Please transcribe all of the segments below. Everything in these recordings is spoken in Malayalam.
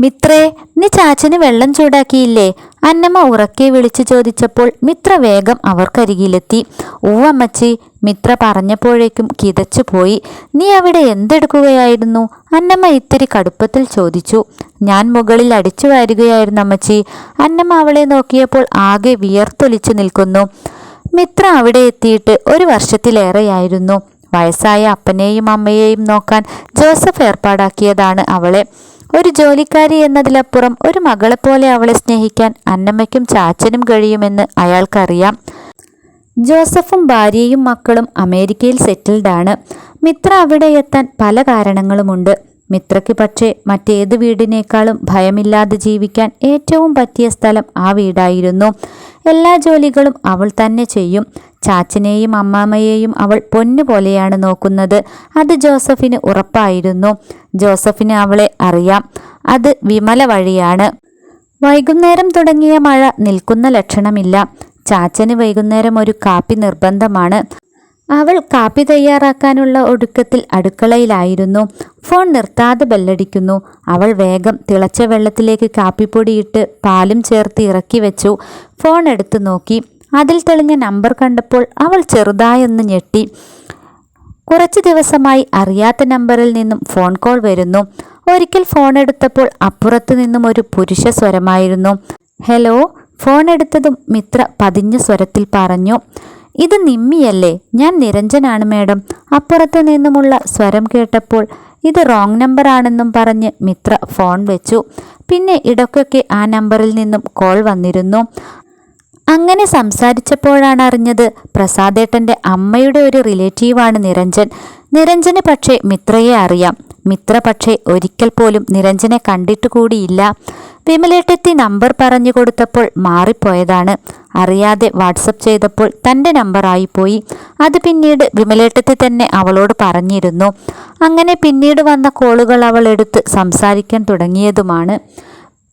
മിത്രേ നീ ചാച്ചന് വെള്ളം ചൂടാക്കിയില്ലേ? അന്നമ്മ ഉറക്കെ വിളിച്ചു ചോദിച്ചപ്പോൾ മിത്ര വേഗം അവർക്കരികിലെത്തി. ഊവമ്മച്ചി മിത്ര പറഞ്ഞപ്പോഴേക്കും കിതച്ചു പോയി നീ അവിടെ എന്തെടുക്കുകയായിരുന്നു? അന്നമ്മ ഇത്തിരി കടുപ്പത്തിൽ ചോദിച്ചു. ഞാൻ മുകളിൽ അടിച്ചു വാരുകയായിരുന്നു അമ്മച്ചി. അന്നമ്മ അവളെ നോക്കിയപ്പോൾ ആകെ വിയർത്തൊലിച്ചു നിൽക്കുന്നു. മിത്ര അവിടെ എത്തിയിട്ട് ഒരു വർഷത്തിലേറെയായിരുന്നു. വയസ്സായ അപ്പനെയും അമ്മയെയും നോക്കാൻ ജോസഫ് ഏർപ്പാടാക്കിയതാണ് അവളെ. ഒരു ജോലിക്കാരി എന്നതിലപ്പുറം ഒരു മകളെപ്പോലെ അവളെ സ്നേഹിക്കാൻ അന്നമ്മയ്ക്കും ചാച്ചനും കഴിയുമെന്ന് അയാൾക്കറിയാം. ജോസഫും ഭാര്യയും മക്കളും അമേരിക്കയിൽ സെറ്റിൽഡാണ് മിത്ര അവിടെ എത്താൻ പല കാരണങ്ങളുമുണ്ട്. മിത്രയ്ക്ക് പക്ഷേ മറ്റേത് വീടിനേക്കാളും ഭയമില്ലാതെ ജീവിക്കാൻ ഏറ്റവും പറ്റിയ സ്ഥലം ആ വീടായിരുന്നു. എല്ലാ ജോലികളും അവൾ തന്നെ ചെയ്യും. ചാച്ചനെയും അമ്മാമ്മയെയും അവൾ പൊന്നുപോലെയാണ് നോക്കുന്നത്. അത് ജോസഫിന് ഉറപ്പായിരുന്നു. ജോസഫിന് അവളെ അറിയാം. അത് വിമല വഴിയാണ്. വൈകുന്നേരം തുടങ്ങിയ മഴ നിൽക്കുന്ന ലക്ഷണമില്ല. ചാച്ചന് വൈകുന്നേരം ഒരു കാപ്പി നിർബന്ധമാണ്. അവൾ കാപ്പി തയ്യാറാക്കാനുള്ള ഒടുക്കത്തിൽ അടുക്കളയിലായിരുന്നു. ഫോൺ നിർത്താതെ ബെല്ലടിക്കുന്നു. അവൾ വേഗം തിളച്ച വെള്ളത്തിലേക്ക് കാപ്പിപ്പൊടിയിട്ട് പാലും ചേർത്ത് ഇറക്കി വെച്ചു. ഫോൺ എടുത്തു നോക്കി. അതിൽ തെളിഞ്ഞ നമ്പർ കണ്ടപ്പോൾ അവൾ ചെറുതായൊന്ന് ഞെട്ടി. കുറച്ച് ദിവസമായി അറിയാത്ത നമ്പറിൽ നിന്നും ഫോൺ കോൾ വരുന്നു. ഒരിക്കൽ ഫോൺ എടുത്തപ്പോൾ അപ്പുറത്തു നിന്നും ഒരു പുരുഷ സ്വരമായിരുന്നു. ഹലോ? ഫോൺ എടുത്തതും മിത്ര പതിഞ്ഞ സ്വരത്തിൽ പറഞ്ഞു. ഇത് നിമ്മിയല്ലേ? ഞാൻ നിരഞ്ജനാണ് മേഡം. അപ്പുറത്തു നിന്നുമുള്ള സ്വരം കേട്ടപ്പോൾ ഇത് റോങ് നമ്പർ ആണെന്നും പറഞ്ഞ് മിത്ര ഫോൺ വെച്ചു. പിന്നെ ഇടയ്ക്കൊക്കെ ആ നമ്പറിൽ നിന്നും കോൾ വന്നിരുന്നു. അങ്ങനെ സംസാരിച്ചപ്പോഴാണ് അറിഞ്ഞത് പ്രസാദേട്ടന്റെ അമ്മയുടെ ഒരു റിലേറ്റീവാണ് നിരഞ്ജൻ. നിരഞ്ജന് പക്ഷേ മിത്രയെ അറിയാം. മിത്ര പക്ഷേ ഒരിക്കൽ പോലും നിരഞ്ജനെ കണ്ടിട്ട് കൂടിയില്ല. വിമലേട്ടത്തി നമ്പർ പറഞ്ഞു കൊടുത്തപ്പോൾ മാറിപ്പോയതാണ്. അറിയാതെ വാട്സപ്പ് ചെയ്തപ്പോൾ തന്റെ നമ്പറായിപ്പോയി അത് പിന്നീട് വിമലേട്ടത്തിൽ തന്നെ അവളോട് പറഞ്ഞിരുന്നു. അങ്ങനെ പിന്നീട് വന്ന കോളുകൾ അവൾ എടുത്ത് സംസാരിക്കാൻ തുടങ്ങിയതുമാണ്.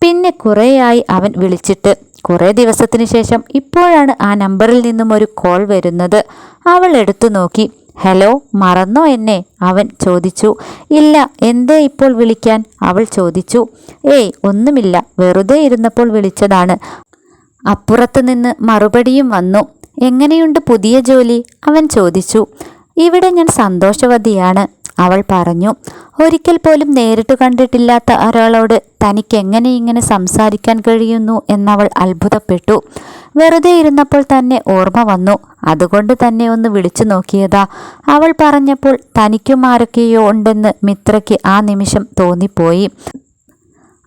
പിന്നെ കുറേയായി അവൻ വിളിച്ചിട്ട്. കുറേ ദിവസത്തിന് ശേഷം ഇപ്പോഴാണ് ആ നമ്പറിൽ നിന്നും ഒരു കോൾ വരുന്നത്. അവൾ എടുത്തു നോക്കി. ഹലോ മറന്നോ എന്നെ? അവൻ ചോദിച്ചു. ഇല്ല എന്തേ ഇപ്പോൾ വിളിക്കാൻ? അവൾ ചോദിച്ചു. ഏയ് ഒന്നുമില്ല. വെറുതെ ഇരുന്നപ്പോൾ വിളിച്ചതാണ്. അപ്പുറത്ത് നിന്ന് മറുപടിയും വന്നു. എങ്ങനെയുണ്ട് പുതിയ ജോലി? അവൻ ചോദിച്ചു. ഇവിടെ ഞാൻ സന്തോഷവതിയാണ് അവൾ പറഞ്ഞു. ഒരിക്കൽ പോലും നേരിട്ട് കണ്ടിട്ടില്ലാത്ത ഒരാളോട് തനിക്ക് എങ്ങനെ ഇങ്ങനെ സംസാരിക്കാൻ കഴിയുന്നു? എന്നവൾ അത്ഭുതപ്പെട്ടു. വെറുതെ ഇരുന്നപ്പോൾ തന്നെ ഓർമ്മ വന്നു. അതുകൊണ്ട് തന്നെ ഒന്ന് വിളിച്ചു നോക്കിയതാ. അവൾ പറഞ്ഞപ്പോൾ തനിക്കും ആരൊക്കെയോ ഉണ്ടെന്ന് മിത്രയ്ക്ക് ആ നിമിഷം തോന്നിപ്പോയി.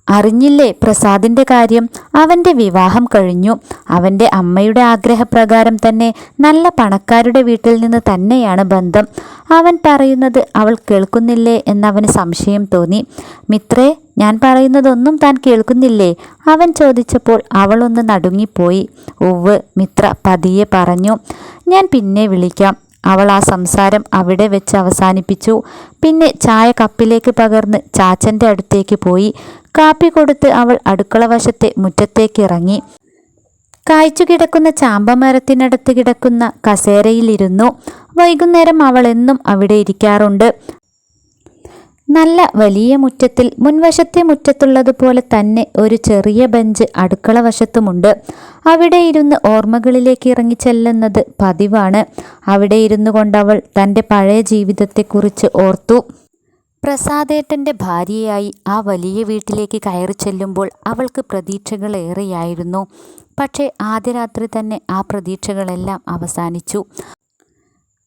അറിഞ്ഞില്ലേ പ്രസാദിന്റെ കാര്യം? അവന്റെ വിവാഹം കഴിഞ്ഞു. അവന്റെ അമ്മയുടെ ആഗ്രഹപ്രകാരം തന്നെ നല്ല പണക്കാരുടെ വീട്ടിൽ നിന്ന് തന്നെയാണ് ബന്ധം. അവൻ പറയുന്നത് അവൾ കേൾക്കുന്നില്ലേ എന്നവന് സംശയം തോന്നി. മിത്രേ ഞാൻ പറയുന്നതൊന്നും താൻ കേൾക്കുന്നില്ലേ? അവൻ ചോദിച്ചപ്പോൾ അവളൊന്ന് നടുങ്ങിപ്പോയി. ഉവ് മിത്ര പതിയെ പറഞ്ഞു. ഞാൻ പിന്നെ വിളിക്കാം. അവൾ ആ സംസാരം അവിടെ വെച്ച് അവസാനിപ്പിച്ചു. പിന്നെ ചായ കപ്പിലേക്ക് പകർന്ന് ചാച്ചന്റെ അടുത്തേക്ക് പോയി. കാപ്പി കൊടുത്ത് അവൾ അടുക്കള വശത്തെ മുറ്റത്തേക്ക് ഇറങ്ങി കായ്ച്ചു കിടക്കുന്ന ചാമ്പമരത്തിനടുത്ത് കിടക്കുന്ന കസേരയിലിരുന്നു. വൈകുന്നേരം അവൾ എന്നും അവിടെ ഇരിക്കാറുണ്ട്. നല്ല വലിയ മുറ്റത്തിൽ മുൻവശത്തെ മുറ്റത്തുള്ളതുപോലെ തന്നെ ഒരു ചെറിയ ബെഞ്ച് അടുക്കള വശത്തുമുണ്ട്. അവിടെ ഇരുന്ന് ഓർമ്മകളിലേക്ക് ഇറങ്ങി ചെല്ലുന്നത് പതിവാണ്. അവിടെ ഇരുന്നു കൊണ്ടവൾ തന്റെ പഴയ ജീവിതത്തെക്കുറിച്ച് ഓർത്തു. പ്രസാദേട്ടന്റെ ഭാര്യയായി ആ വലിയ വീട്ടിലേക്ക് കയറി ചെല്ലുമ്പോൾ അവൾക്ക് പ്രതീക്ഷകളേറെയായിരുന്നു. പക്ഷേ ആദ്യ രാത്രി തന്നെ ആ പ്രതീക്ഷകളെല്ലാം അവസാനിച്ചു.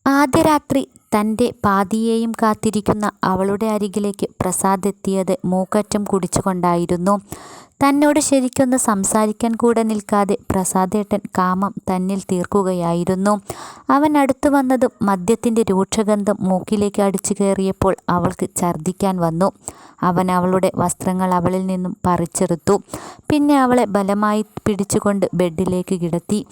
ആദ്യ രാത്രി തന്റെ പാതിയെയും കാത്തിരിക്കുന്ന അവളുടെ അരികിലേക്ക് പ്രസാദ് എത്തിയത് മൂക്കറ്റം കുടിച്ചുകൊണ്ടായിരുന്നു. തന്നോട് ശരിക്കൊന്ന് സംസാരിക്കാൻ കൂടെ നിൽക്കാതെ പ്രസാദേട്ടൻ കാമം തന്നിൽ തീർക്കുകയായിരുന്നു. അവൻ അടുത്തു വന്നതും മദ്യത്തിന്റെ രൂക്ഷഗന്ധം മൂക്കിലേക്ക് അടിച്ചു കയറിയപ്പോൾ അവൾക്ക് ഛർദ്ദിക്കാൻ വന്നു. അവൻ അവളുടെ വസ്ത്രങ്ങൾ അവളിൽ നിന്നും പറിച്ചെടുത്തു. പിന്നെ അവളെ ബലമായി പിടിച്ചുകൊണ്ട് ബെഡിലേക്ക് കിടത്തി.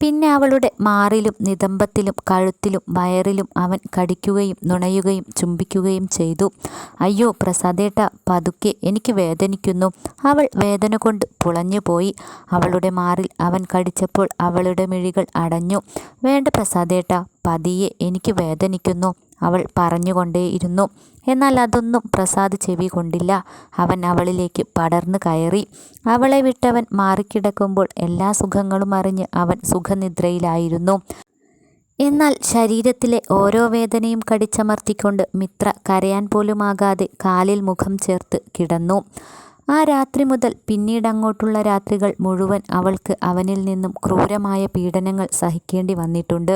പിന്നെ അവളുടെ മാറിലും നിതമ്പത്തിലും കഴുത്തിലും വയറിലും അവൻ കടിക്കുകയും നുണയുകയും ചുംബിക്കുകയും ചെയ്തു. അയ്യോ പ്രസാദേട്ട പതുക്കെ എനിക്ക് വേദനിക്കുന്നു. അവൾ വേദന കൊണ്ട് പുളഞ്ഞുപോയി. അവളുടെ മാറിൽ അവൻ കടിച്ചപ്പോൾ അവളുടെ മിഴികൾ അടഞ്ഞു. വേണ്ട പ്രസാദേട്ട പതിയെ എനിക്ക് വേദനിക്കുന്നു. അവൾ പറഞ്ഞുകൊണ്ടേയിരുന്നു. എന്നാൽ അതൊന്നും പ്രസാദ് ചെവി കൊണ്ടില്ല. അവൻ അവളിലേക്ക് പടർന്നു കയറി. അവളെ വിട്ടവൻ മാറിക്കിടക്കുമ്പോൾ എല്ലാ സുഖങ്ങളും അറിഞ്ഞ് അവൻ സുഖനിദ്രയിലായിരുന്നു. എന്നാൽ ശരീരത്തിലെ ഓരോ വേദനയും കടിച്ചമർത്തിക്കൊണ്ട് മിത്ര കരയാൻ പോലുമാകാതെ കാലിൽ മുഖം ചേർത്ത് കിടന്നു. ആ രാത്രി മുതൽ പിന്നീടങ്ങോട്ടുള്ള രാത്രികൾ മുഴുവൻ അവൾക്ക് അവനിൽ നിന്നും ക്രൂരമായ പീഡനങ്ങൾ സഹിക്കേണ്ടി വന്നിട്ടുണ്ട്.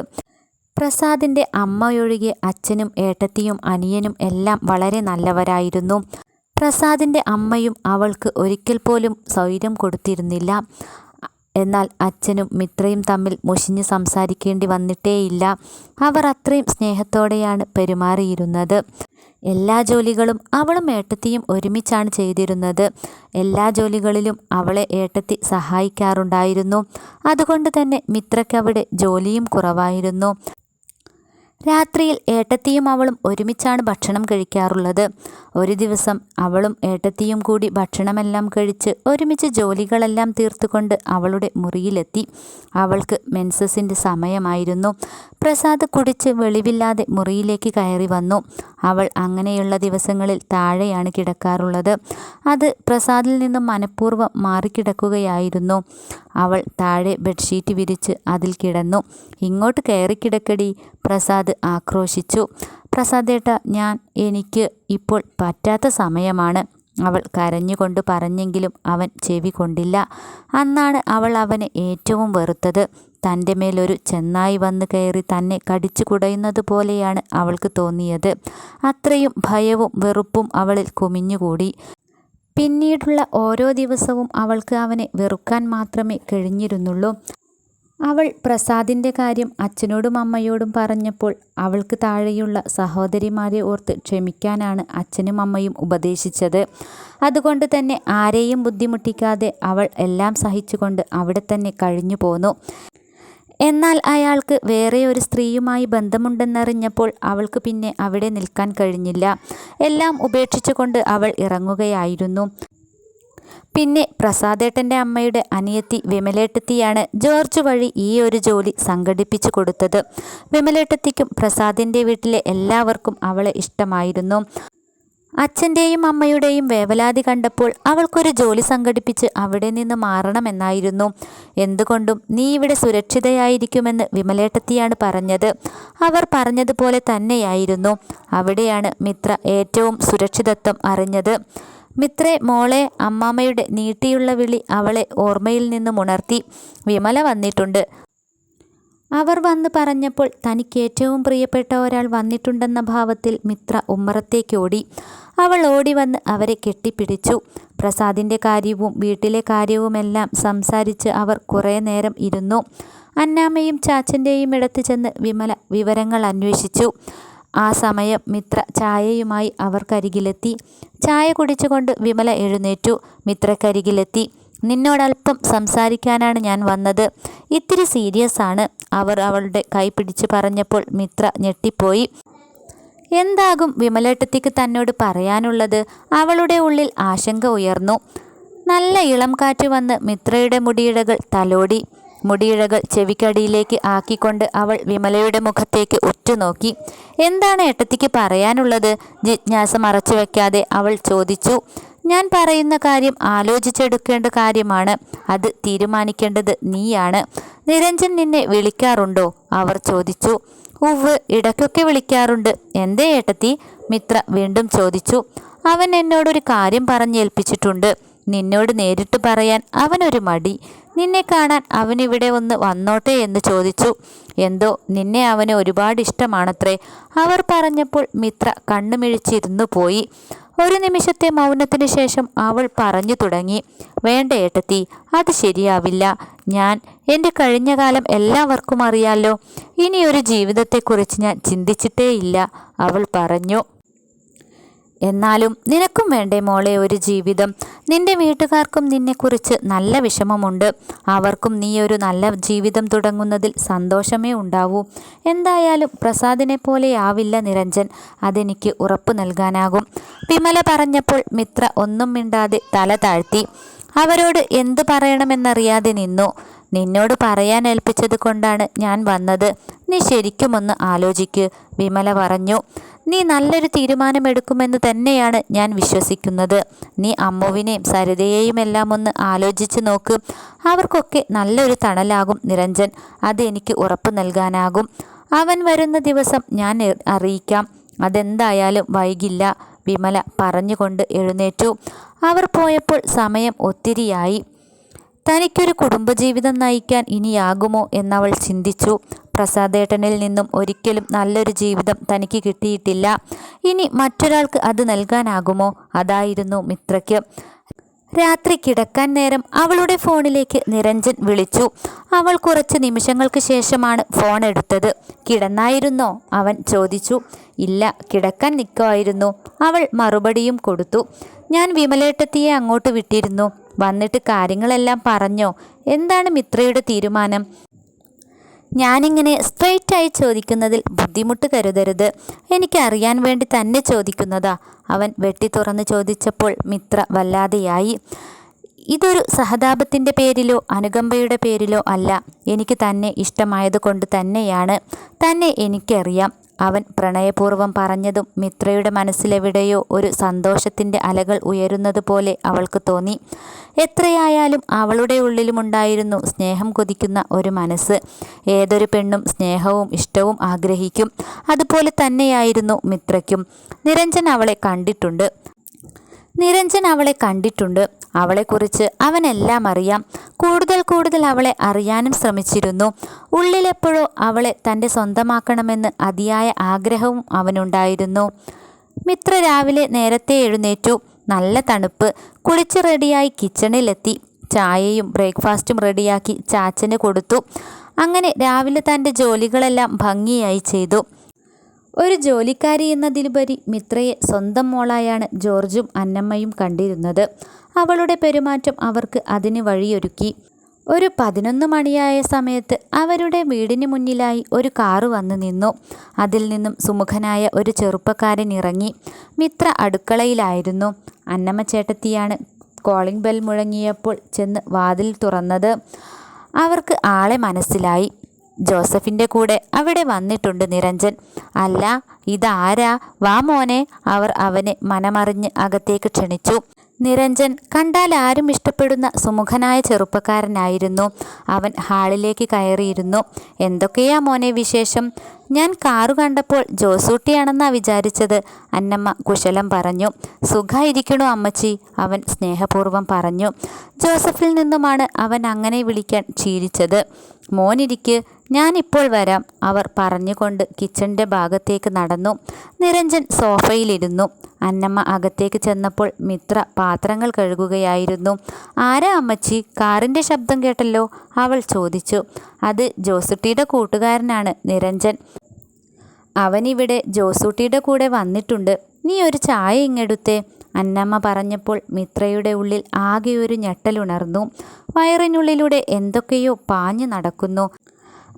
പ്രസാദിന്റെ അമ്മയൊഴികെ അച്ഛനും ഏട്ടത്തിയും അനിയനും എല്ലാം വളരെ നല്ലവരായിരുന്നു. പ്രസാദിന്റെ അമ്മയും അവൾക്ക് ഒരിക്കൽ പോലും സ്വൈര്യം കൊടുത്തിരുന്നില്ല. എന്നാൽ അച്ഛനും മിത്രയും തമ്മിൽ മുഷിഞ്ഞ് സംസാരിക്കേണ്ടി വന്നിട്ടേയില്ല. അവർ അത്രയും സ്നേഹത്തോടെയാണ് പെരുമാറിയിരുന്നത്. എല്ലാ ജോലികളും അവളും ഏട്ടത്തിയും ഒരുമിച്ചാണ് ചെയ്തിരുന്നത്. എല്ലാ ജോലികളിലും അവളെ ഏട്ടത്തി സഹായിക്കാറുണ്ടായിരുന്നു. അതുകൊണ്ട് തന്നെ മിത്രയ്ക്കവിടെ ജോലിയും കുറവായിരുന്നു. രാത്രിയിൽ ഏട്ടത്തിയും അവളും ഒരുമിച്ചാണ് ഭക്ഷണം കഴിക്കാറുള്ളത്. ഒരു ദിവസം അവളും ഏട്ടത്തിയും കൂടി ഭക്ഷണമെല്ലാം കഴിച്ച് ഒരുമിച്ച് ജോലികളെല്ലാം തീർത്തുകൊണ്ട് അവളുടെ മുറിയിലെത്തി. അവൾക്ക് മെൻസസിന്റെ സമയമായിരുന്നു. പ്രസാദ് കുടിച്ച് വെളിവില്ലാതെ മുറിയിലേക്ക് കയറി വന്നു. അവൾ അങ്ങനെയുള്ള ദിവസങ്ങളിൽ താഴെയാണ് കിടക്കാറുള്ളത്. അത് പ്രസാദിൽ നിന്നും മനഃപൂർവം മാറിക്കിടക്കുകയായിരുന്നു. അവൾ താഴെ ബെഡ്ഷീറ്റ് വിരിച്ച് അതിൽ കിടന്നു. ഇങ്ങോട്ട് കയറി കിടക്കടി പ്രസാദ് ആക്രോശിച്ചു. പ്രസാദേട്ട ഞാൻ എനിക്ക് ഇപ്പോൾ പറ്റാത്ത സമയമാണ്. അവൾ കരഞ്ഞുകൊണ്ട് പറഞ്ഞെങ്കിലും അവൻ ചെവി കൊണ്ടില്ല. അന്നാണ് അവൾ അവനെ ഏറ്റവും വെറുത്തത്. തന്റെ മേലൊരു ചെന്നായി വന്ന് കയറി തന്നെ കടിച്ചു കുടയുന്നത് പോലെയാണ് അവൾക്ക് തോന്നിയത്. അത്രയും ഭയവും വെറുപ്പും അവളിൽ കുമിഞ്ഞുകൂടി. പിന്നീടുള്ള ഓരോ ദിവസവും അവൾക്ക് അവനെ വെറുക്കാൻ മാത്രമേ കഴിഞ്ഞിരുന്നുള്ളൂ. അവൾ പ്രസാദിന്റെ കാര്യം അച്ഛനോടും അമ്മയോടും പറഞ്ഞപ്പോൾ അവൾക്ക് താഴെയുള്ള സഹോദരിമാരെ ഓർത്ത് ക്ഷമിക്കാനാണ് അച്ഛനും അമ്മയും ഉപദേശിച്ചത്. അതുകൊണ്ട് തന്നെ ആരെയും ബുദ്ധിമുട്ടിക്കാതെ അവൾ എല്ലാം സഹിച്ചുകൊണ്ട് അവിടെ തന്നെ കഴിഞ്ഞു പോന്നു. എന്നാൽ അയാൾക്ക് വേറെ ഒരു സ്ത്രീയുമായി ബന്ധമുണ്ടെന്നറിഞ്ഞപ്പോൾ അവൾക്ക് പിന്നെ അവിടെ നിൽക്കാൻ കഴിഞ്ഞില്ല. എല്ലാം ഉപേക്ഷിച്ചുകൊണ്ട് അവൾ ഇറങ്ങുകയായിരുന്നു. പിന്നെ പ്രസാദേട്ടന്റെ അമ്മയുടെ അനിയത്തി വിമലേട്ടത്തിയാണ് ജോർജ് വഴി ഈ ഒരു ജോലി സംഘടിപ്പിച്ചു കൊടുത്തത്. വിമലേട്ടത്തിക്കും പ്രസാദിന്റെ വീട്ടിലെ എല്ലാവർക്കും അവളെ ഇഷ്ടമായിരുന്നു. അച്ഛന്റെയും അമ്മയുടെയും വേവലാതി കണ്ടപ്പോൾ അവൾക്കൊരു ജോലി സംഘടിപ്പിച്ച് അവിടെ നിന്ന് മാറണമെന്നായിരുന്നു. എന്തുകൊണ്ടും നീ ഇവിടെ സുരക്ഷിതയായിരിക്കുമെന്ന് വിമലേട്ടത്തിയാണ് പറഞ്ഞത്. അവർ പറഞ്ഞതുപോലെ തന്നെയായിരുന്നു. അവിടെയാണ് മിത്ര ഏറ്റവും സുരക്ഷിതത്വം അറിഞ്ഞത്. മിത്രേ മോളെ അമ്മാമ്മയുടെ നീട്ടിയുള്ള വിളി അവളെ ഓർമ്മയിൽ നിന്നും ഉണർത്തി. വിമല വന്നിട്ടുണ്ട്. അവർ വന്ന് പറഞ്ഞപ്പോൾ തനിക്ക് ഏറ്റവും പ്രിയപ്പെട്ട ഒരാൾ വന്നിട്ടുണ്ടെന്ന ഭാവത്തിൽ മിത്ര ഉമ്മറത്തേക്ക് ഓടി. അവൾ ഓടി വന്ന് അവരെ കെട്ടിപ്പിടിച്ചു. പ്രസാദിന്റെ കാര്യവും വീട്ടിലെ കാര്യവുമെല്ലാം സംസാരിച്ച് അവർ കുറേ നേരം ഇരുന്നു. അന്നാമ്മയും ചാച്ചന്റെയും ഇടത്ത് ചെന്ന് വിമല വിവരങ്ങൾ അന്വേഷിച്ചു. ആ സമയം മിത്ര ചായയുമായി അവർക്കരികിലെത്തി. ചായ കുടിച്ചുകൊണ്ട് വിമല എഴുന്നേറ്റു. മിത്രക്കരികിലെത്തി. നിന്നോടൽപ്പം സംസാരിക്കാനാണ് ഞാൻ വന്നത്. ഇത്തിരി സീരിയസ് ആണ്. അവർ അവളുടെ കൈ പിടിച്ചു പറഞ്ഞപ്പോൾ മിത്ര ഞെട്ടിപ്പോയി. എന്താകും വിമലേട്ടത്തിക്ക് തന്നോട് പറയാനുള്ളത്? അവളുടെ ഉള്ളിൽ ആശങ്ക ഉയർന്നു. നല്ല ഇളം കാറ്റ് വന്ന് മിത്രയുടെ മുടിയിഴകൾ തലോടി. മുടിയിഴകൾ ചെവിക്കടിയിലേക്ക് ആക്കിക്കൊണ്ട് അവൾ വിമലയുടെ മുഖത്തേക്ക് ഉറ്റുനോക്കി. എന്താണ് ഏട്ടത്തിക്ക് പറയാനുള്ളത്? ജിജ്ഞാസ മറച്ചു വെക്കാതെ അവൾ ചോദിച്ചു. ഞാൻ പറയുന്ന കാര്യം ആലോചിച്ചെടുക്കേണ്ട കാര്യമാണ്. അത് തീരുമാനിക്കേണ്ടത് നീയാണ്. നിരഞ്ജൻ നിന്നെ വിളിക്കാറുണ്ടോ? അവർ ചോദിച്ചു. ഉവ് ഇടയ്ക്കൊക്കെ വിളിക്കാറുണ്ട്. എന്തേ ഏട്ടത്തി? മിത്ര വീണ്ടും ചോദിച്ചു. അവൻ എന്നോടൊരു കാര്യം പറഞ്ഞേൽപ്പിച്ചിട്ടുണ്ട്. നിന്നോട് നേരിട്ട് പറയാൻ അവനൊരു മടി. നിന്നെ കാണാൻ അവനിവിടെ ഒന്ന് വന്നോട്ടെ എന്ന് ചോദിച്ചു. എന്തോ നിന്നെ അവന് ഒരുപാട് ഇഷ്ടമാണത്രേ. അവർ പറഞ്ഞപ്പോൾ മിത്ര കണ്ണുമിഴിച്ചിരുന്നു പോയി. ഒരു നിമിഷത്തെ മൗനത്തിന് ശേഷം അവൾ പറഞ്ഞു തുടങ്ങി. വേണ്ട ഏട്ടത്തി അത് ശരിയാവില്ല. ഞാൻ എന്റെ കഴിഞ്ഞ കാലം എല്ലാവർക്കും അറിയാലോ. ഇനിയൊരു ജീവിതത്തെക്കുറിച്ച് ഞാൻ ചിന്തിച്ചിട്ടേയില്ല അവൾ പറഞ്ഞു. എന്നാലും നിനക്കും വേണ്ടേ മോളെ ഒരു ജീവിതം. നിന്റെ വീട്ടുകാർക്കും നിന്നെക്കുറിച്ച് നല്ല വിഷമമുണ്ട്. അവർക്കും നീ ഒരു നല്ല ജീവിതം തുടങ്ങുന്നതിൽ സന്തോഷമേ ഉണ്ടാവൂ. എന്തായാലും പ്രസാദിനെ പോലെയാവില്ല നിരഞ്ജൻ. അതെനിക്ക് ഉറപ്പു നൽകാനാകും. വിമല പറഞ്ഞപ്പോൾ മിത്ര ഒന്നും മിണ്ടാതെ തല താഴ്ത്തി. അവരോട് എന്തു പറയണമെന്നറിയാതെ നിന്നു. നിന്നോട് പറയാൻ ഏൽപ്പിച്ചത് കൊണ്ടാണ് ഞാൻ വന്നത്. നീ ശരിക്കുമൊന്ന് ആലോചിക്ക് വിമല പറഞ്ഞു. നീ നല്ലൊരു തീരുമാനമെടുക്കുമെന്ന് തന്നെയാണ് ഞാൻ വിശ്വസിക്കുന്നത്. നീ അമ്മുവിനെയും സരിതയെയും എല്ലാം ഒന്ന് ആലോചിച്ച് നോക്ക്. അവർക്കൊക്കെ നല്ലൊരു തണലാകും നിരഞ്ജൻ. അതെനിക്ക് ഉറപ്പ് നൽകാനാകും. അവൻ വരുന്ന ദിവസം ഞാൻ അറിയിക്കാം. അതെന്തായാലും വൈകില്ല. വിമല പറഞ്ഞുകൊണ്ട് എഴുന്നേറ്റു. അവർ പോയപ്പോൾ സമയം ഒത്തിരിയായി. തനിക്കൊരു കുടുംബജീവിതം നയിക്കാൻ ഇനിയാകുമോ എന്നവൾ ചിന്തിച്ചു. പ്രസാദേട്ടനിൽ നിന്നും ഒരിക്കലും നല്ലൊരു ജീവിതം തനിക്ക് കിട്ടിയിട്ടില്ല. ഇനി മറ്റൊരാൾക്ക് അത് നൽകാനാകുമോ? അതായിരുന്നു മിത്രയ്ക്ക്. രാത്രി കിടക്കാൻ നേരം അവളുടെ ഫോണിലേക്ക് നിരഞ്ജൻ വിളിച്ചു. അവൾ കുറച്ച് നിമിഷങ്ങൾക്ക് ശേഷമാണ് ഫോൺ എടുത്തത്. കിടന്നായിരുന്നോ? അവൻ ചോദിച്ചു. ഇല്ല കിടക്കാൻ നിൽക്കുമായിരുന്നു അവൾ മറുപടിയും കൊടുത്തു. ഞാൻ വിമലേട്ടത്തിയെ അങ്ങോട്ട് വിട്ടിരുന്നു. വന്നിട്ട് കാര്യങ്ങളെല്ലാം പറഞ്ഞോ? എന്താണ് മിത്രയുടെ തീരുമാനം? ഞാനിങ്ങനെ സ്ട്രെയിറ്റായി ചോദിക്കുന്നതിൽ ബുദ്ധിമുട്ട് കരുതരുത്. എനിക്കറിയാൻ വേണ്ടി തന്നെ ചോദിക്കുന്നതാ. അവൻ വെട്ടി തുറന്ന് ചോദിച്ചപ്പോൾ മിത്ര വല്ലാതെയായി. ഇതൊരു സഹതാപത്തിന്റെ പേരിലോ അനുകമ്പയുടെ പേരിലോ അല്ല. എനിക്ക് തന്നെ ഇഷ്ടമായതുകൊണ്ട് തന്നെയാണ്. തന്നെ എനിക്കറിയാം. അവൻ പ്രണയപൂർവം പറഞ്ഞതും മിത്രയുടെ മനസ്സിലെവിടെയോ ഒരു സന്തോഷത്തിന്റെ അലകൾ ഉയരുന്നത് പോലെ അവൾക്ക് തോന്നി. എത്രയായാലും അവളുടെ ഉള്ളിലുമുണ്ടായിരുന്നു സ്നേഹം കൊതിക്കുന്ന ഒരു മനസ്സ്. ഏതൊരു പെണ്ണും സ്നേഹവും ഇഷ്ടവും ആഗ്രഹിക്കും. അതുപോലെ തന്നെയായിരുന്നു മിത്രയ്ക്കും. നിരഞ്ജൻ അവളെ കണ്ടിട്ടുണ്ട്. നിരഞ്ജൻ അവളെ കണ്ടിട്ടുണ്ട്. അവളെക്കുറിച്ച് അവനെല്ലാം അറിയാം. കൂടുതൽ കൂടുതൽ അവളെ അറിയാനും ശ്രമിച്ചിരുന്നു. ഉള്ളിലെപ്പോഴോ അവളെ തന്റെ സ്വന്തമാക്കണമെന്ന് അതിയായ ആഗ്രഹവും അവനുണ്ടായിരുന്നു. മിത്ര രാവിലെ നേരത്തെ എഴുന്നേറ്റു. നല്ല തണുപ്പ്. കുളിച്ച് റെഡിയായി കിച്ചണിലെത്തി. ചായയും ബ്രേക്ക്ഫാസ്റ്റും റെഡിയാക്കി ചാച്ചന് കൊടുത്തു. അങ്ങനെ രാവിലെ തന്റെ ജോലികളെല്ലാം ഭംഗിയായി ചെയ്തു. ഒരു ജോലിക്കാരി എന്നതിലുപരി മിത്രയെ സ്വന്തം മോളായാണ് ജോർജും അന്നമ്മയും കണ്ടിരുന്നത്. അവളുടെ പെരുമാറ്റം അവർക്ക് അതിന് വഴിയൊരുക്കി. ഒരു പതിനൊന്ന് മണിയായ സമയത്ത് അവരുടെ വീടിന് മുന്നിലായി ഒരു കാറ് വന്നു നിന്നു. അതിൽ നിന്നും സുമുഖനായ ഒരു ചെറുപ്പക്കാരൻ ഇറങ്ങി. മിത്ര അടുക്കളയിലായിരുന്നു. അന്നമ്മ ചേട്ടത്തിയാണ് കോളിംഗ് ബെൽ മുഴങ്ങിയപ്പോൾ ചെന്ന് വാതിൽ തുറന്നത്. അവർക്ക് ആളെ മനസ്സിലായി. ജോസഫിന്റെ കൂടെ അവിടെ വന്നിട്ടുണ്ട് നിരഞ്ജൻ. അല്ല ഇതാരാ? വാ മോനെ. അവർ അവനെ മനമറിഞ്ഞ് അകത്തേക്ക് ക്ഷണിച്ചു. നിരഞ്ജൻ കണ്ടാൽ ആരും ഇഷ്ടപ്പെടുന്ന സുമുഖനായ ചെറുപ്പക്കാരനായിരുന്നു. അവൻ ഹാളിലേക്ക് കയറിയിരുന്നു. എന്തൊക്കെയാ മോനെ വിശേഷം? ഞാൻ കാറു കണ്ടപ്പോൾ ജോസൂട്ടിയാണെന്നാ വിചാരിച്ചത് അന്നമ്മ കുശലം പറഞ്ഞു. സുഖായിരിക്കണോ അമ്മച്ചി അവൻ സ്നേഹപൂർവം പറഞ്ഞു. ജോസഫിൽ നിന്നുമാണ് അവൻ അങ്ങനെ വിളിക്കാൻ ചീരിച്ചത് മോനിരിക്ക് ഞാനിപ്പോൾ വരാം. അവർ പറഞ്ഞുകൊണ്ട് കിച്ചണിന്റെ ഭാഗത്തേക്ക് നടന്നു. നിരഞ്ജൻ സോഫയിലിരുന്നു. അന്നമ്മ അകത്തേക്ക് ചെന്നപ്പോൾ മിത്ര പാത്രങ്ങൾ കഴുകുകയായിരുന്നു. ആരാ അമ്മച്ചി? കാറിന്റെ ശബ്ദം കേട്ടല്ലോ അവൾ ചോദിച്ചു. അത് ജോസുട്ടിയുടെ കൂട്ടുകാരനാണ് നിരഞ്ജൻ. അവനിവിടെ ജോസൂട്ടിയുടെ കൂടെ വന്നിട്ടുണ്ട്. നീ ഒരു ചായ ഇങ്ങെടുത്തേ. അന്നമ്മ പറഞ്ഞപ്പോൾ മിത്രയുടെ ഉള്ളിൽ ആകെ ഒരു ഞെട്ടലുണർന്നു. വയറിനുള്ളിലൂടെ എന്തൊക്കെയോ പാഞ്ഞു നടക്കുന്നു.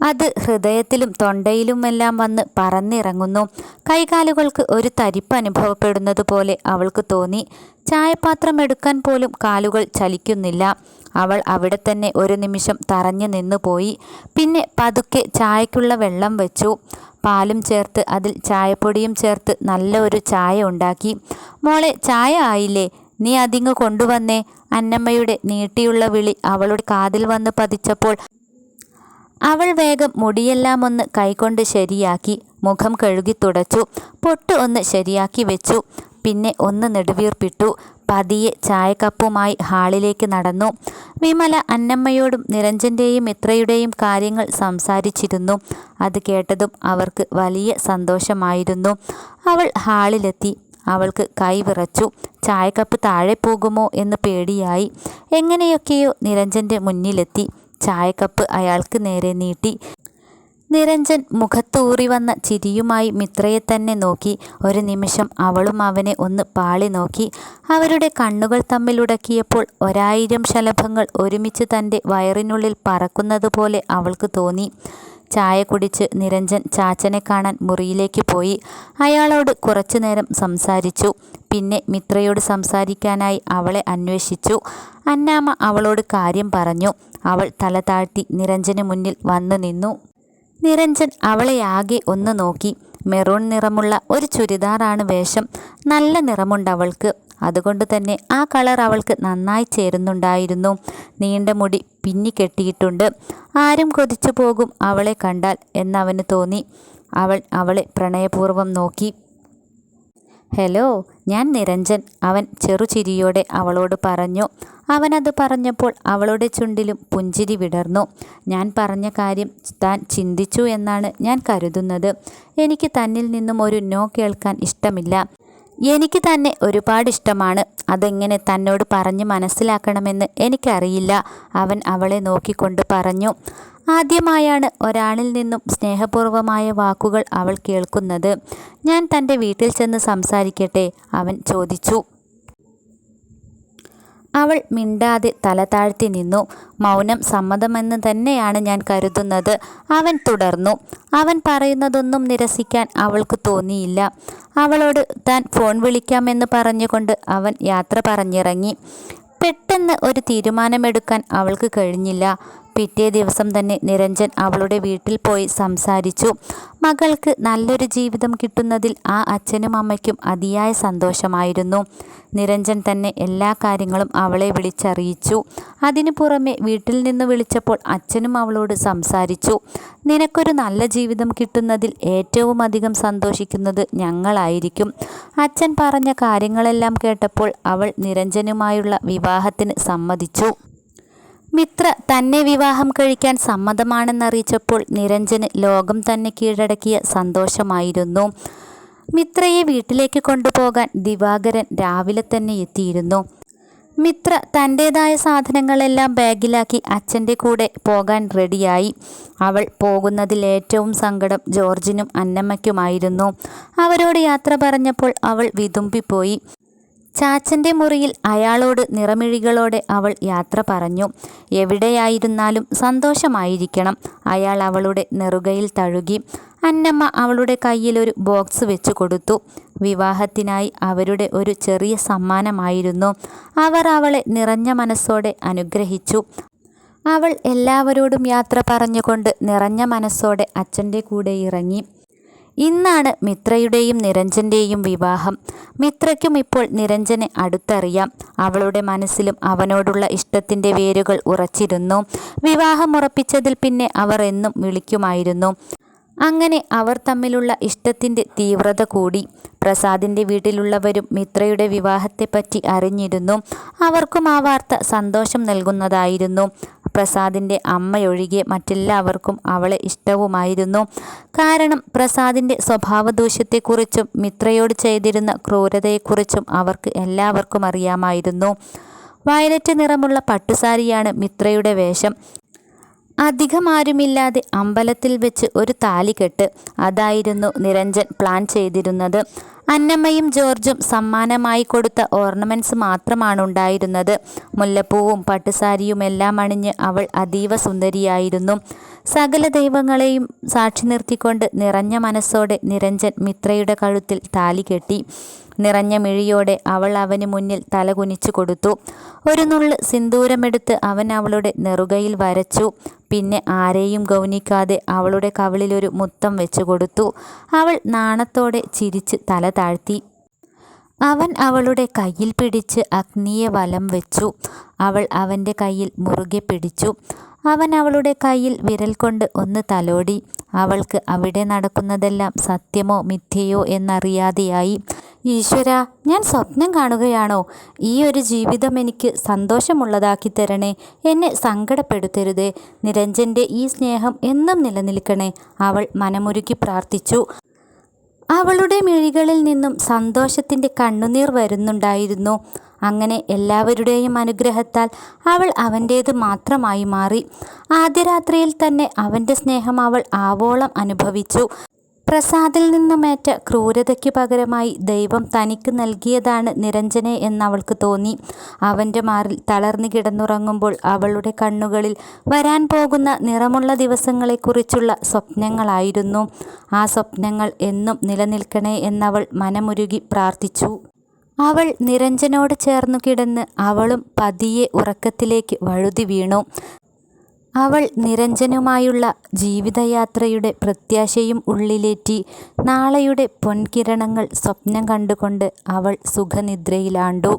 അത് ഹൃദയത്തിലും തൊണ്ടയിലുമെല്ലാം വന്ന് പറന്നിറങ്ങുന്നു. കൈകാലുകൾക്ക് ഒരു തരിപ്പ് അനുഭവപ്പെടുന്നത് പോലെ അവൾക്ക് തോന്നി. ചായപാത്രം എടുക്കാൻ പോലും കാലുകൾ ചലിക്കുന്നില്ല. അവൾ അവിടെ തന്നെ ഒരു നിമിഷം തറഞ്ഞു നിന്നുപോയി പിന്നെ പതുക്കെ ചായക്കുള്ള വെള്ളം വെച്ചു. പാലും ചേർത്ത് അതിൽ ചായപ്പൊടിയും ചേർത്ത് നല്ല ഒരു ചായ ഉണ്ടാക്കി. മോളെ ചായ ആയില്ലേ? നീ അതിങ്ങ് കൊണ്ടുവന്നേ. അന്നമ്മയുടെ നീട്ടിയുള്ള വിളി അവളുടെ കാതിൽ വന്ന് പതിച്ചപ്പോൾ അവൾ വേഗം മുടിയെല്ലാം ഒന്ന് കൈകൊണ്ട് ശരിയാക്കി മുഖം കഴുകി തുടച്ചു. പൊട്ട് ഒന്ന് ശരിയാക്കി വെച്ചു. പിന്നെ ഒന്ന് നെടുവീർപ്പിട്ടു. പതിയെ ചായക്കപ്പുമായി ഹാളിലേക്ക് നടന്നു. വിമല അന്നമ്മയോടും നിരഞ്ജന്റെയും മിത്രയുടെയും കാര്യങ്ങൾ സംസാരിച്ചിരുന്നു. അത് കേട്ടതും അവർക്ക് വലിയ സന്തോഷമായിരുന്നു. അവൾ ഹാളിലെത്തി. അവൾക്ക് കൈ വിറച്ചു. ചായക്കപ്പ് താഴെ പോകുമോ എന്ന് പേടിയായി. എങ്ങനെയൊക്കെയോ നിരഞ്ജന്റെ മുന്നിലെത്തി. ചായക്കപ്പ് അയാൾക്ക് നേരെ നീട്ടി. നിരഞ്ജൻ മുഖത്തൂറി വന്ന ചിരിയുമായി മിത്രയെ തന്നെ നോക്കി. ഒരു നിമിഷം അവളും അവനെ ഒന്ന് പാളി നോക്കി. അവരുടെ കണ്ണുകൾ തമ്മിലുടക്കിയപ്പോൾ ഒരായിരം ശലഭങ്ങൾ ഒരുമിച്ച് തന്റെ വയറിനുള്ളിൽ പറക്കുന്നതുപോലെ അവൾക്ക് തോന്നി. ചായ കുടിച്ച് നിരഞ്ജൻ ചാച്ചനെ കാണാൻ മുറിയിലേക്ക് പോയി. അയാളോട് കുറച്ചുനേരം സംസാരിച്ചു. പിന്നെ മിത്രയോട് സംസാരിക്കാനായി അവളെ അന്വേഷിച്ചു. അന്നാമ്മ അവളോട് കാര്യം പറഞ്ഞു. അവൾ തല താഴ്ത്തി നിരഞ്ജന് മുന്നിൽ വന്നു നിന്നു. നിരഞ്ജൻ അവളെ ആകെ ഒന്ന് നോക്കി. മെറൂൺ നിറമുള്ള ഒരു ചുരിദാറാണ് വേഷം. നല്ല നിറമുണ്ട് അവൾക്ക്. അതുകൊണ്ട് തന്നെ ആ കളർ അവൾക്ക് നന്നായി ചേരുന്നുണ്ടായിരുന്നു. നീണ്ട മുടി പിന്നി കെട്ടിയിട്ടുണ്ട്. ആരും കൊതിച്ചു പോകും അവളെ കണ്ടാൽ എന്നവന് തോന്നി. അവൾ അവളെ പ്രണയപൂർവം നോക്കി. ഹലോ ഞാൻ നിരഞ്ജൻ. അവൻ ചെറുചിരിയോടെ അവളോട് പറഞ്ഞു. അവനത് പറഞ്ഞപ്പോൾ അവളുടെ ചുണ്ടിലും പുഞ്ചിരി വിടർന്നു. ഞാൻ പറഞ്ഞ കാര്യം താൻ ചിന്തിച്ചു എന്നാണ് ഞാൻ കരുതുന്നത്. എനിക്ക് തന്നിൽ നിന്നും ഒരു നോ കേൾക്കാൻ ഇഷ്ടമില്ല. എനിക്ക് തന്നെ ഒരുപാട് ഇഷ്ടമാണ്. അതെങ്ങനെ തന്നോട് പറഞ്ഞ് മനസ്സിലാക്കണമെന്ന് എനിക്കറിയില്ല. അവൻ അവളെ നോക്കിക്കൊണ്ട് പറഞ്ഞു. ആദ്യമായാണ് ഒരാളിൽ നിന്നും സ്നേഹപൂർവമായ വാക്കുകൾ അവൾ കേൾക്കുന്നത്. ഞാൻ തന്റെ വീട്ടിൽ ചെന്ന് സംസാരിക്കട്ടെ അവൻ ചോദിച്ചു. അവൾ മിണ്ടാതെ തല താഴ്ത്തി നിന്നു. മൗനം സമ്മതമെന്ന് തന്നെയാണ് ഞാൻ കരുതുന്നത്. അവൻ തുടർന്നു. അവൻ പറയുന്നതൊന്നും നിരസിക്കാൻ അവൾക്ക് തോന്നിയില്ല. അവളോട് താൻ ഫോൺ വിളിക്കാമെന്ന് പറഞ്ഞുകൊണ്ട് അവൻ യാത്ര പറഞ്ഞിറങ്ങി. പെട്ടെന്ന് ഒരു തീരുമാനമെടുക്കാൻ അവൾക്ക് കഴിഞ്ഞില്ല. പിറ്റേ ദിവസം തന്നെ നിരഞ്ജൻ അവളുടെ വീട്ടിൽ പോയി സംസാരിച്ചു. മകൾക്ക് നല്ലൊരു ജീവിതം കിട്ടുന്നതിൽ ആ അച്ഛനും അമ്മയ്ക്കും അതിയായ സന്തോഷമായിരുന്നു. നിരഞ്ജൻ തന്നെ എല്ലാ കാര്യങ്ങളും അവളെ വിളിച്ചറിയിച്ചു. അതിനു പുറമെ വീട്ടിൽ നിന്ന് വിളിച്ചപ്പോൾ അച്ഛനും അവളോട് സംസാരിച്ചു. നിനക്കൊരു നല്ല ജീവിതം കിട്ടുന്നതിൽ ഏറ്റവും അധികം സന്തോഷിക്കുന്നത് ഞങ്ങളായിരിക്കും അച്ഛൻ പറഞ്ഞ കാര്യങ്ങളെല്ലാം കേട്ടപ്പോൾ അവൾ നിരഞ്ജനുമായുള്ള വിവാഹത്തിന് സമ്മതിച്ചു. മിത്ര തന്നെ വിവാഹം കഴിക്കാൻ സമ്മതമാണെന്നറിയിച്ചപ്പോൾ നിരഞ്ജന് ലോകം തന്നെ കീഴടക്കിയ സന്തോഷമായിരുന്നു. മിത്രയെ വീട്ടിലേക്ക് കൊണ്ടുപോകാൻ ദിവാകരൻ രാവിലെ തന്നെ എത്തിയിരുന്നു. മിത്ര തന്റേതായ സാധനങ്ങളെല്ലാം ബാഗിലാക്കി അച്ഛന്റെ കൂടെ പോകാൻ റെഡിയായി. അവൾ പോകുന്നതിൽ ഏറ്റവും സങ്കടം ജോർജിനും അന്നമ്മയ്ക്കുമായിരുന്നു. അവരോട് യാത്ര പറഞ്ഞപ്പോൾ അവൾ വിതുമ്പിപ്പോയി. ചാച്ചന്റെ മുറിയിൽ അയാളോട് നിറമിഴികളോടെ അവൾ യാത്ര പറഞ്ഞു. എവിടെയായിരുന്നാലും സന്തോഷമായിരിക്കണം. അയാൾ അവളുടെ നെറുകയിൽ തഴുകി. അന്നമ്മ അവളുടെ കയ്യിലൊരു ബോക്സ് വെച്ചു കൊടുത്തു. വിവാഹത്തിനായി അവരുടെ ഒരു ചെറിയ സമ്മാനമായിരുന്നു. അവർ അവളെ നിറഞ്ഞ മനസ്സോടെ അനുഗ്രഹിച്ചു. അവൾ എല്ലാവരോടും യാത്ര പറഞ്ഞുകൊണ്ട് നിറഞ്ഞ മനസ്സോടെ അച്ഛന്റെ കൂടെ ഇറങ്ങി. ഇന്നാണ് മിത്രയുടെയും നിരഞ്ജന്റെയും വിവാഹം. മിത്രയ്ക്കും ഇപ്പോൾ നിരഞ്ജനെ അടുത്തറിയാം. അവളുടെ മനസ്സിലും അവനോടുള്ള ഇഷ്ടത്തിന്റെ വേരുകൾ ഉറച്ചിരുന്നു. വിവാഹം ഉറപ്പിച്ചതിൽ പിന്നെ അവർ എന്നും വിളിക്കുമായിരുന്നു. അങ്ങനെ അവർ തമ്മിലുള്ള ഇഷ്ടത്തിന്റെ തീവ്രത കൂടി. പ്രസാദിന്റെ വീട്ടിലുള്ളവരും മിത്രയുടെ വിവാഹത്തെപ്പറ്റി അറിഞ്ഞിരുന്നു. അവർക്കും ആ വാർത്ത സന്തോഷം നൽകുന്നതായിരുന്നു. പ്രസാദിന്റെ അമ്മയൊഴികെ മറ്റെല്ലാവർക്കും അവളെ ഇഷ്ടവുമായിരുന്നു. കാരണം പ്രസാദിന്റെ സ്വഭാവദൂഷ്യത്തെക്കുറിച്ചും മിത്രയോട് ചെയ്തിരുന്ന ക്രൂരതയെക്കുറിച്ചും അവർക്ക് എല്ലാവർക്കും അറിയാമായിരുന്നു. വയലറ്റ് നിറമുള്ള പട്ടുസാരിയാണ് മിത്രയുടെ വേഷം. അധികമാരുമില്ലാതെ അമ്പലത്തിൽ വെച്ച് ഒരു താലികെട്ട് അതായിരുന്നു നിരഞ്ജൻ പ്ലാൻ ചെയ്തിരുന്നത്. അന്നമ്മയും ജോർജും സമ്മാനമായി കൊടുത്ത ഓർണമെന്റ്സ് മാത്രമാണ് ഉണ്ടായിരുന്നത്. മുല്ലപ്പൂവും പട്ടുസാരിയുമെല്ലാം അണിഞ്ഞ് അവൾ അതീവ സുന്ദരിയായിരുന്നു. സകല ദൈവങ്ങളെയും സാക്ഷി നിർത്തിക്കൊണ്ട് നിറഞ്ഞ മനസ്സോടെ നിരഞ്ജൻ മിത്രയുടെ കഴുത്തിൽ താലി കെട്ടി. നിറഞ്ഞ മിഴിയോടെ അവൾ അവന് മുന്നിൽ തലകുനിച്ചു കൊടുത്തു. ഒരു നുള്ള് സിന്ദൂരമെടുത്ത് അവൻ അവളുടെ നെറുകയിൽ വരച്ചു. പിന്നെ ആരെയും ഗൗനിക്കാതെ അവളുടെ കവിളിലൊരു മുത്തം വെച്ചു കൊടുത്തു. അവൾ നാണത്തോടെ ചിരിച്ച് തല താഴ്ത്തി. അവൻ അവളുടെ കയ്യിൽ പിടിച്ച് അഗ്നിയെ വലം വെച്ചു. അവൾ അവന്റെ കയ്യിൽ മുറുകെ പിടിച്ചു. അവൻ അവളുടെ കയ്യിൽ വിരൽ കൊണ്ട് ഒന്ന് തലോടി. അവൾക്ക് അവിടെ നടക്കുന്നതെല്ലാം സത്യമോ മിഥ്യയോ എന്നറിയാതെയായി. ഈശ്വര ഞാൻ സ്വപ്നം കാണുകയാണോ? ഈ ഒരു ജീവിതം എനിക്ക് സന്തോഷമുള്ളതാക്കി തരണേ. എന്നെ സങ്കടപ്പെടുത്തരുതേ. നിരഞ്ജന്റെ ഈ സ്നേഹം എന്നും നിലനിൽക്കണേ. അവൾ മനമുരുക്കി പ്രാർത്ഥിച്ചു. അവളുടെ മിഴികളിൽ നിന്നും സന്തോഷത്തിന്റെ കണ്ണുനീർ വരുന്നുണ്ടായിരുന്നു. അങ്ങനെ എല്ലാവരുടെയും അനുഗ്രഹത്താൽ അവൾ അവന്റേത് മാത്രമായി മാറി. ആദ്യ രാത്രിയിൽ തന്നെ അവന്റെ സ്നേഹം അവൾ ആവോളം അനുഭവിച്ചു. പ്രസാദിൽ നിന്നുമേറ്റ ക്രൂരതയ്ക്ക് പകരമായി ദൈവം തനിക്ക് നൽകിയതാണ് നിരഞ്ജനെ എന്നവൾക്ക് തോന്നി. അവന്റെ മാറിൽ തളർന്നു കിടന്നുറങ്ങുമ്പോൾ അവളുടെ കണ്ണുകളിൽ വരാൻ പോകുന്ന നിറമുള്ള ദിവസങ്ങളെക്കുറിച്ചുള്ള സ്വപ്നങ്ങളായിരുന്നു. ആ സ്വപ്നങ്ങൾ എന്നും നിലനിൽക്കണേ എന്നവൾ മനമുരുകി പ്രാർത്ഥിച്ചു. അവൾ നിരഞ്ജനോട് ചേർന്നു കിടന്ന് അവളും പതിയെ ഉറക്കത്തിലേക്ക് വഴുതി വീണു. അവൾ നിരഞ്ജനുമായുള്ള ജീവിതയാത്രയുടെ പ്രത്യാശയും ഉള്ളിലേറ്റി. നാളെയുടെ പൊൻകിരണങ്ങൾ സ്വപ്നം കണ്ടുകൊണ്ട് അവൾ സുഖനിദ്രയിലാണ്ടു.